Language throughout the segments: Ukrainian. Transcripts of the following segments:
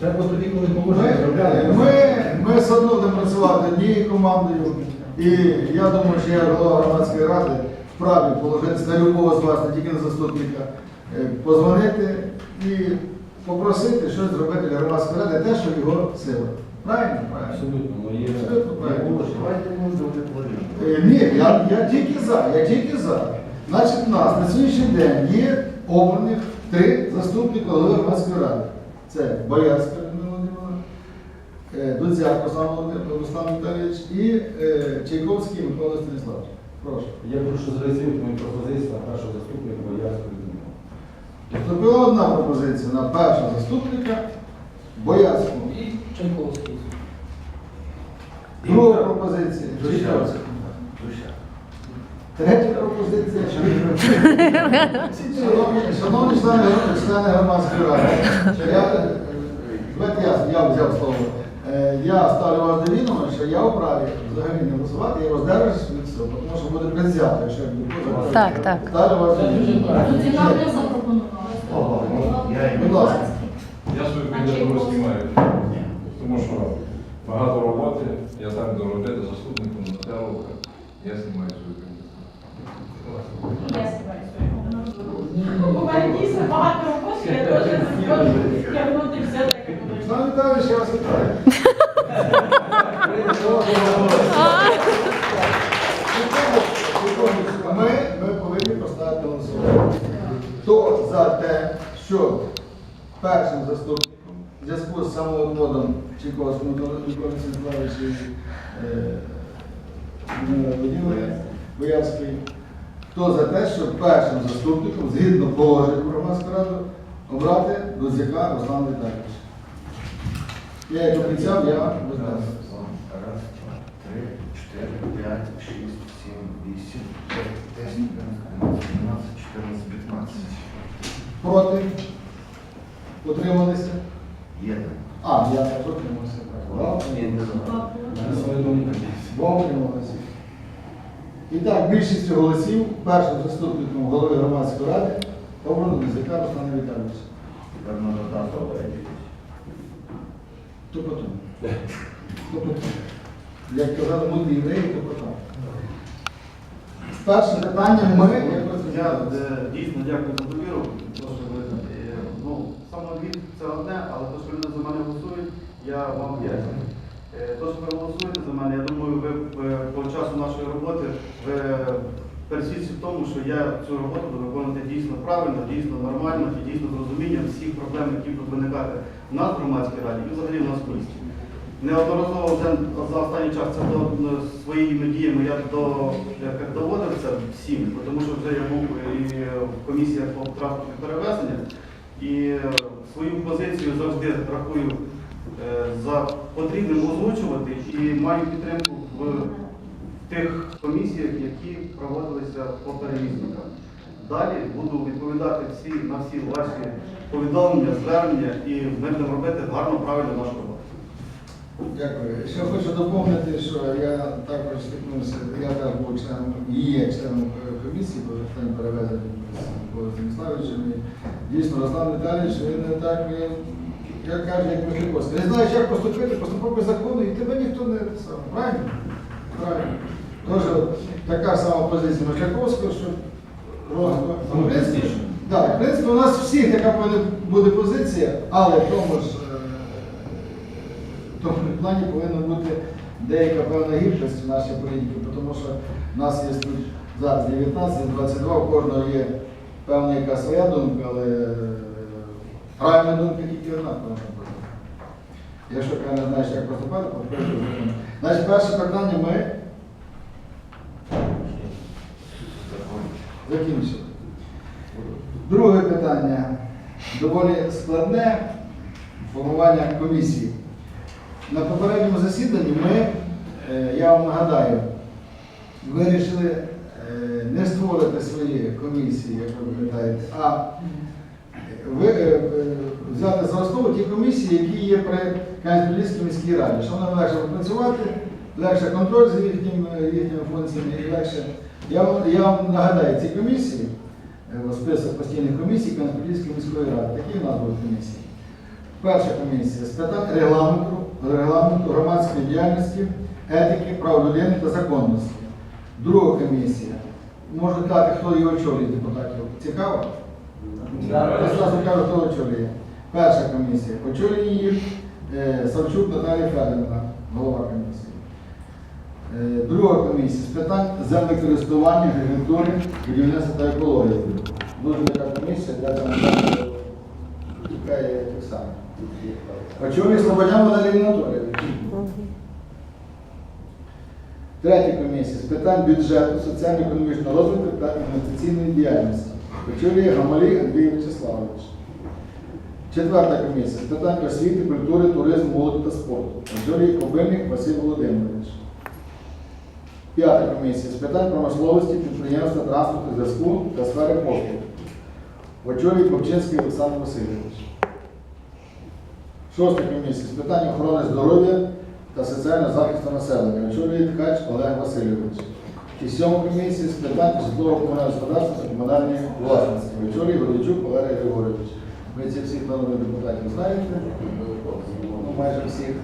Це просто тоді, коли Ми, поможемо, зробляли. ми, ми все одно будемо працювати однією командою. І я думаю, що я голова громадської ради вправі положитися на любого з вас, не тільки на заступника, е, позвонити і попросити щось зробити для громадської ради, те, що в його сила. Правильно? Правильно. Абсолютно, моє Абсолютно правильно. Е, Ні, я, я тільки за, я тільки за. Значить, у нас на сьогоднішній день є обраних три заступника голови громадської ради. Це Боярська Людмила Володимирівна, е, Дудзяк Руслан Віталійович і е, Чайковський Микола Станіславович. Прошу. Я прошу зареєструвати мою пропозицію на першого заступника Боярської Людмили. Поступила одна пропозиція на першого заступника Боярського. І Чайковський. Друга пропозиція Дощак. Третя пропозиція. Шановні, шановні члени, члени громадської ради, я, е, давайте я, я взяв слово. Е, Я ставлю вас до відома, що я вправі взагалі не голосувати, я роздержусь від цього, тому що буде предвзято, якщо я буду поза- Так, так. Ставлю вас до ну, я Будь ласка. Я свою кандидатуру знімаю, тому що багато роботи, я так доробити заступником Нотарова, я знімаю. Я. Ми, повинні поставити голосування. Хто за те, що першим заступником в зв'язку з самоотводом Чайковського Миколи і е, Володимира Боярської, хто за те, що першим заступником, згідно положень про громадську раду, обрати Дузяка Руслан Віталійович. Я як обіцяв, я виконав. Раз, два, три, чотири, п'ять, шість, сім, вісім, дев'ять, десять, одинадцять, дванадцять, чотирнадцять, п'ятнадцять. Проти? Утрималися? Є. А, я теж утримався. так. Ні, не знаю. На свою думку. Два утрималися. І так, більшістю голосів першим заступником голови громадської ради обрано Дузяка Руслана Віталійовича. То потім. То потім. Як казали мудрі євреї, то потім. Перше питання ми, Я е, дійсно дякую за довіру. тому що ви, е, Ну, самовід це одне, але те, що люди за мене голосують, я вам вдячний. Е, Те, що ви голосуєте за мене, я думаю, ви е, по часу нашої роботи ви пересвідчите в тому, що я цю роботу буду виконувати дійсно правильно, дійсно нормально і дійсно з розумінням всіх проблем, які будуть виникати в нас в громадській раді і взагалі в нас в місті. Неодноразово за останній час це до ну, своїми діями я до як доводив це всім, тому що вже я був і в комісіях по транспорту перевезення, і е, свою позицію завжди рахую е, за потрібним озвучувати і маю підтримку в тих комісіях, які проводилися по перевізникам. Далі буду відповідати всі на всі ваші повідомлення, звернення, і ми будемо робити гарно, правильно нашу роботу. Дякую. Ще хочу доповнити, що я також стикнувся, я теж був членом і є членом е, комісії по питань перевезення з Станіславовичем. І Дійсно, Руслан Віталійович, він так, як каже, як Михайловський. Не знаєш, як поступити, поступив по закону, і тебе ніхто не сам. Правильно? Правильно. Тож така сама позиція Михайловського, що розвиток. Ну, В принципі, да, в принципі, у нас всіх така буде позиція, але в тому ж. е, в тому плані повинна бути деяка певна гібкість в нашій політиці, тому що в нас є тут зараз 19, 22, у кожного є певна яка своя думка, але е, правильна думка тільки одна повинна бути. Якщо ти не знаєш, як поступати, то. Значить, перше питання ми закінчили. Друге питання доволі складне формування комісії. На попередньому засіданні ми, е, я вам нагадаю, вирішили е, не створити свої комісії, як ви пам'ятаєте, а взяти за основу ті комісії, які є при Кам'янській міській раді, що нам легше працювати, легше контроль за їхнім, е, їхніми функціями і легше. Я я вам нагадаю ці комісії, е, список постійних комісій Кам'янської міської ради, такі в нас будуть комісії. Перша комісія з питань регламенту, регламенту громадської діяльності, етики, прав людини та законності. Друга комісія. Можу сказати, хто її очолює депутатів. Цікаво? Кажу, хто очолює. Перша комісія. Очолює її е, Савчук Наталія Федорівна, голова комісії. Е, Друга комісія з питань землекористування, агрегатури, будівництва та екології. Дуже така комісія, для цього чекає так само. Очолює Слободян Валерій Анатолійович. Третя комісія з питань бюджету, соціально-економічного розвитку та інвестиційної діяльності. Очолює Гамалій Андрій Вячеславович. Четверта комісія з питань освіти, культури, туризму, молоді та спорту. Очолює Кобильник Василь Володимирович. П'ята комісія з питань промисловості, підприємства, транспорту, зв'язку та сфери послуг. Очолює Копчинський Олександр Васильович. Шоста комісія з питань охорони здоров'я та соціального захисту населення. Очолює Ткач Олег Васильович. І сьома комісія з питань комунального господарства та комунальної власності. Очолює Городчук Валерій Григорович. Ви ці всіх народних депутатів знаєте? Ну, майже всіх.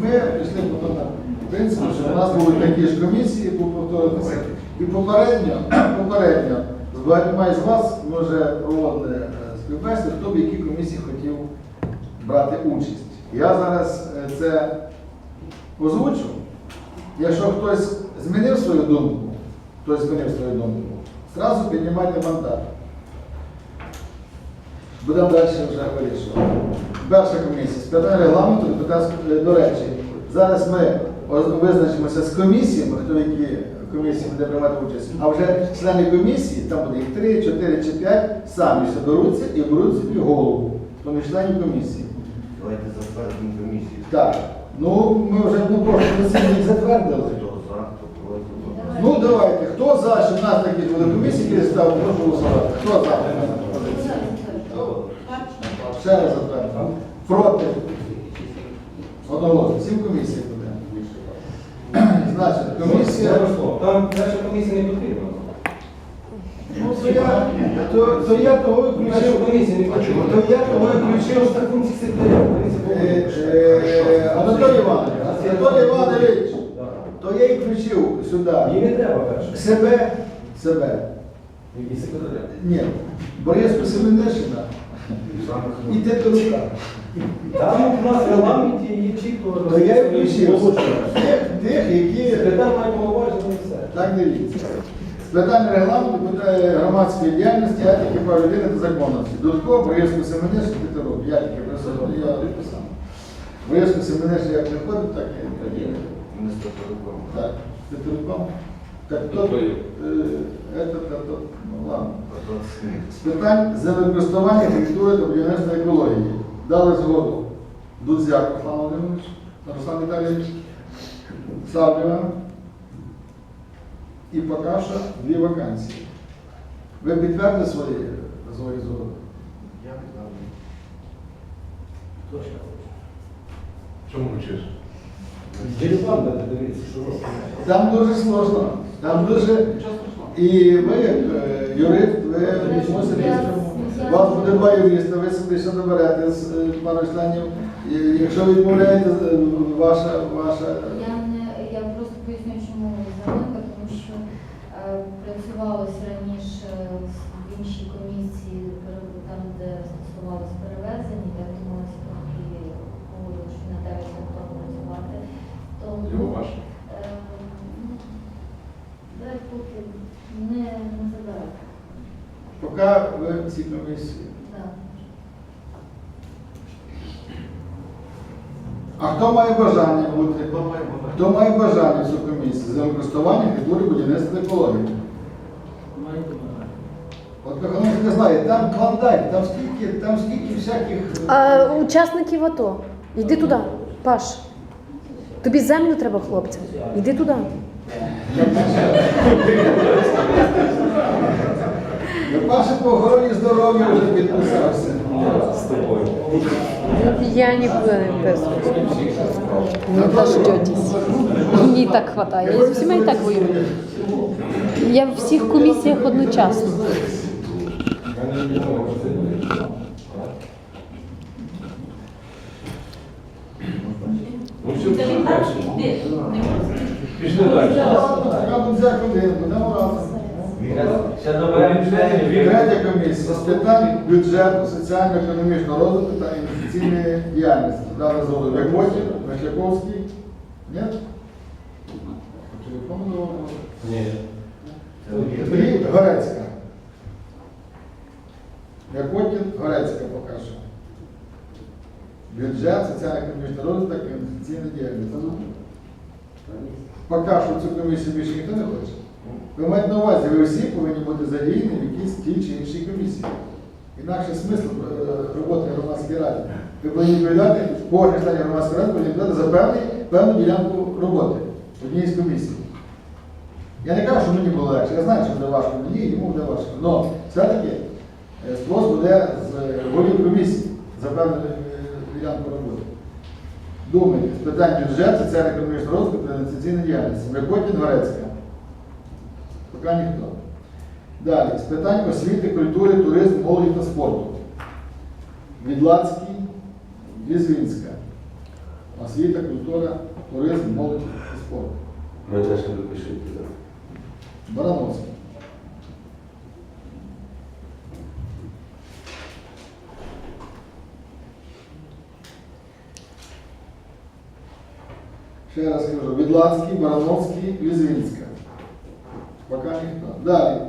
Ми пішли по тому принципу, що у нас були такі ж комісії, по повторитися. І попередньо, попередньо, з багатьма з вас ми вже проводили е, співбесіду, хто б які комісії хотів брати участь. Я зараз е, це озвучу. Якщо хтось змінив свою думку, хтось змінив свою думку, зразу піднімайте мандат. Будемо далі вже вирішувати. Перша комісія з питань регламенту депутатської до речі. Зараз ми визначимося з комісіями, хто які комісії буде приймати участь, а вже члени комісії, там буде їх 3, 4 чи 5, самі соберуться і беруть собі голову, поміж членів комісії. Давайте затвердимо комісію. Так, ну ми вже ну, просто засідання затвердили. Хто за, хто проти, хто Ну давайте, хто за, щоб у буде були комісії, які став, прошу голосувати. Хто за? Ще раз затвердимо. Проти. Одноголосно. Сім комісій буде. Значить, комісія. Там перша комісія не потрібна. Ну, то я, то, то я того і Перша включив. комісія не А чому потрібна. То я того і Включив включив. так функції секретаря. Е, е, Анатолій Іванович, Анатолій Іванович, то я і включив сюди. Їй не треба перша. Себе, себе. І секретаря. Ні, Бориску Семенишина і Титрука. Там у нас в регламенті є чітко То я і включив тих, тих, які Секретар має повноваження і все. так дивіться. З питань регламенту питає громадської діяльності, етики, прав людини та законності. Дудко, Бориску Семенишин, Титрук. Я тільки присутній, я підписав. Бориску Семенишин як не ходить, так і не Не з Татаруком. Так, Титруком. Так, хто? Хто є? Е, то, ну. Хто. З питань землекористування, архітектури та будівництва екології. Дали згоду Дудзяк Руслан Володимирович, Руслан Віталійович, Савлєва і що дві вакансії. Ви підтвердите свої, свої згоди? Я підтверджую. Чому вчиш? Дерибан дати дивитися, що. Там дуже сложно. Там дуже. І ви, як е, юрист, ви мусите. Вас буде два юриста, ви собі ще доберете з е, пару членів. Якщо відмовляєте, е, ваша, ваша Я не я просто поясню, чому Зеленка, тому що е, працювалось раніше в іншій комісії, пере- там, де стосувалось перевезень, і так думалося трохи погоду, що не дають ніхто працювати. Тому Його ваше? е, ну, дай поки не, не забирати. Поки в цій комісії. Да. А хто має бажання бути? Хто має бажання? Цю комісію? Землекористування, архітектури, будівництва та екології. От Кохановська знає, там клондайк, там скільки, там скільки всяких. А, учасників АТО. Йди туди, Паш. Тобі землю треба, хлопця. Йди туди. ваше по здоров'я вже підписався. З тобою. Я нікуди не вписуюсь. Ну, не дождетесь. Мені так хватає. Я з всіма і так воюю. Я в всіх комісіях одночасно. Пішли далі. Ще. Третя комісія з питань бюджету, соціально-економічного розвитку та інвестиційної діяльності. Дали згоду Бекотін, Михляковський. Ні? По телефону говоримо. Ні. І Горецька. Якотін, Горецька поки що. Бюджет, соціально-економічний розвиток, інвестиційна діяльність. Поки що цю комісію більше ніхто не хоче. Ви маєте на увазі, ви всі повинні бути задіяні в якійсь тій чи іншій комісії. Інакше смисл е, роботи громадської ради. Ви повинні відповідати, кожен член громадської ради повинні відповідати за певний, певну ділянку роботи однієї з комісій. Я не кажу, що мені було легше, я знаю, що буде важко мені, йому буде важко. Але все-таки е, спрос буде з е, голів комісії за певну е, ділянку роботи. Думайте, з питань бюджет, соціально-економічного розвитку та інвестиційної діяльності. Микотін Горецька. Поки ніхто. Далі, з питань освіти, культури, туризму, молоді та спорту. Відлацький, Візвінська. Освіта, культура, туризм, молодь та спорт. Ми теж не допишіть. Барановський. Ще раз кажу, Відлацький, Барановський, Візвінська. Поки ніхто. Далі.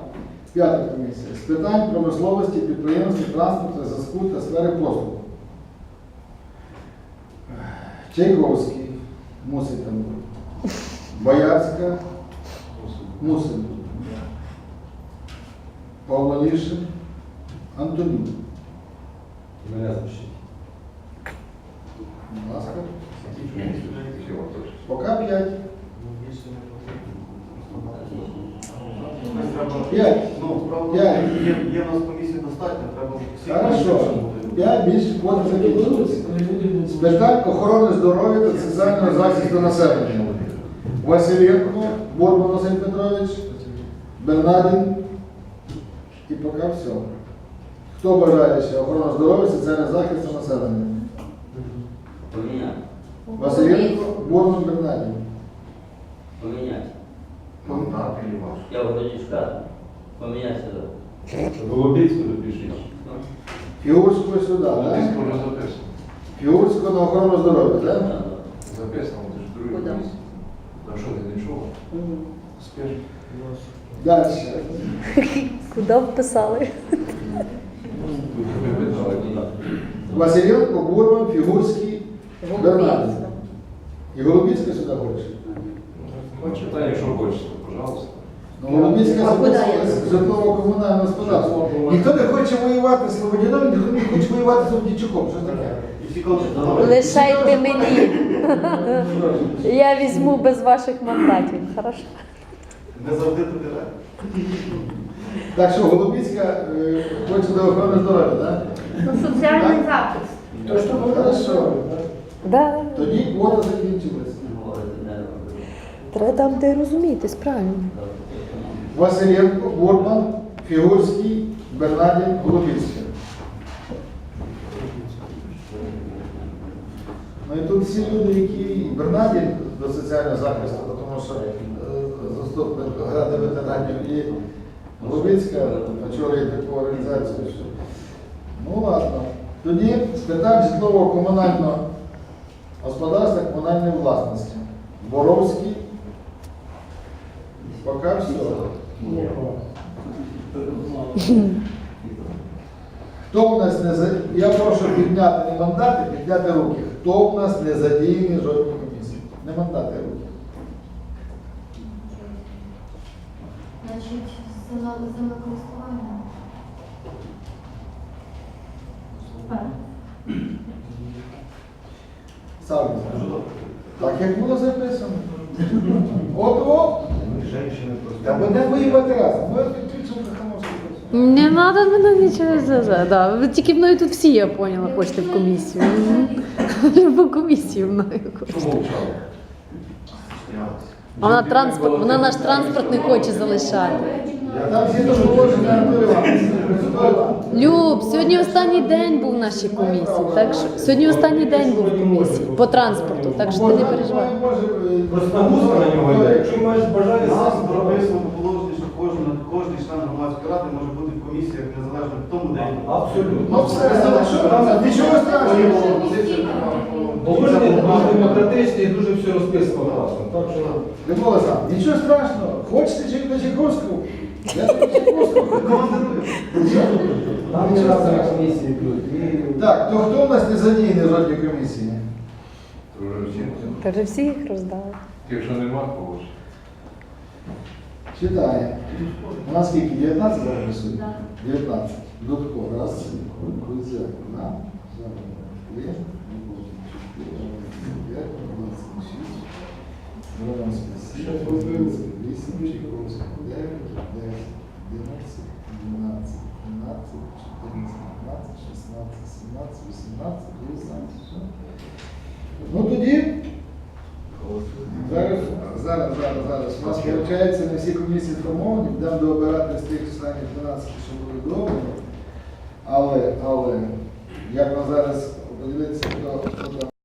П'ята комісія. З питань промисловості, підприємства, транспорту, зв'язку та сфери послуг. Чайковський мусить там бути. Боярська мусить бути. Павловішин, Антонін. Мене запишіть. Будь ласка. Поки п'ять. П'ять. Ну, справа є, є в нас комісії достатньо, треба всі Хорошо. П'ять більше квоти закінчилися. З питань охорони здоров'я та соціального захисту населення. Василенко, Борбан Василь Петрович, Бернадін. І поки все. Хто бажає ще охорона здоров'я, соціальний захист населення? Поміняти. Василенко, Борбан, Бернадін. Поміняти. Мандат или ваш? Я вроді сказав. Поміняти сюди. Голубіцьку допишіть. Фігурського сюди, так? Володимир вже записано. Фігурського на охорону здоров'я, так? Записано, ти ж другий Куди? місяць. Та що ти не чула? Спиш. Далі. Куди вписали? Ви питали, ні. Василенко, Бурман, Фігурський, Бернадін. І Голубіцька сюди хочеш? Читай, якщо хочете, пожалуйста. Ну, Голубіцька А куди я? житлово-комунального господарства. Ніхто не хоче воювати з Слободяном, ніхто не хоче воювати з Слободячуком. Що таке? Що. Лишайте мені. Я візьму без ваших мандатів. Хорошо. Не завжди туди. Так що Голубіцька е, хоче до охорони здоров'я, так? Соціальний Так? захист. Хорошо. Да. Тоді квота закінчилась. Треба там, де розумієтесь, правильно. Василенко, Бурман, Фігурський, Бернадін, Голубіцька. Ну і тут всі люди, які Бернадін до соціального захисту, тому що е, заступник ради ветеранів і Голубіцька очолює таку організацію. що- Ну ладно. Тоді з питань житлово-комунального господарства комунальної власності. Боровський. Поки все. Хто у нас не за... Я прошу підняти не мандати, підняти руки. Хто у нас не задіяний в жодній комісії? Не мандати руки. Значить, зема- землекористування. Саві. Так як було записано. От Женщины та просто... буде воювати разом. Ми підключимо Кахановську. Не треба мене нічого за. Да. Ви тільки мною тут всі, я поняла, хочете в комісію. Любу комісію мною хочете. Чому мовчали? А Вона транспорт, вона наш транспорт не хоче залишати. Там всі Іванович. Люб, сьогодні останній день був в нашій комісії. Так що сьогодні останній день був в комісії по транспорту, так що ти не переживай. Нього. Якщо маєш бажання, сам прописано в положенні, що кожен, кожен член громадської ради може бути в комісіях незалежно від тому, де він. Абсолютно. Ну там, нічого страшного. Дуже демократичне і дуже все розписано класно. Так що Микола сам, нічого страшного. Хочете чи на Чайковську? Я командирую. там не раз на комісії будуть. Так, то хто у нас не задіяний в жодній комісії? Та вже всі їх роздали. Якщо нема, то ось. Читає. У нас скільки? 19 зараз 19. Дудко. Раз. Кузя. На. Двадцять шість. Воронський. Сім. Вісім. Чайковський. Дев'ять. Десять. Одинадцять. Дванадцять. Тринадцять. Чотирнадцять. П'ятнадцять. Шістнадцять. Сімнадцять. Все. Ну тоді Зараз, зараз, зараз, зараз. У нас виходить, не всі комісії сформовані, будемо дообирати з тих останніх 12, що були добре.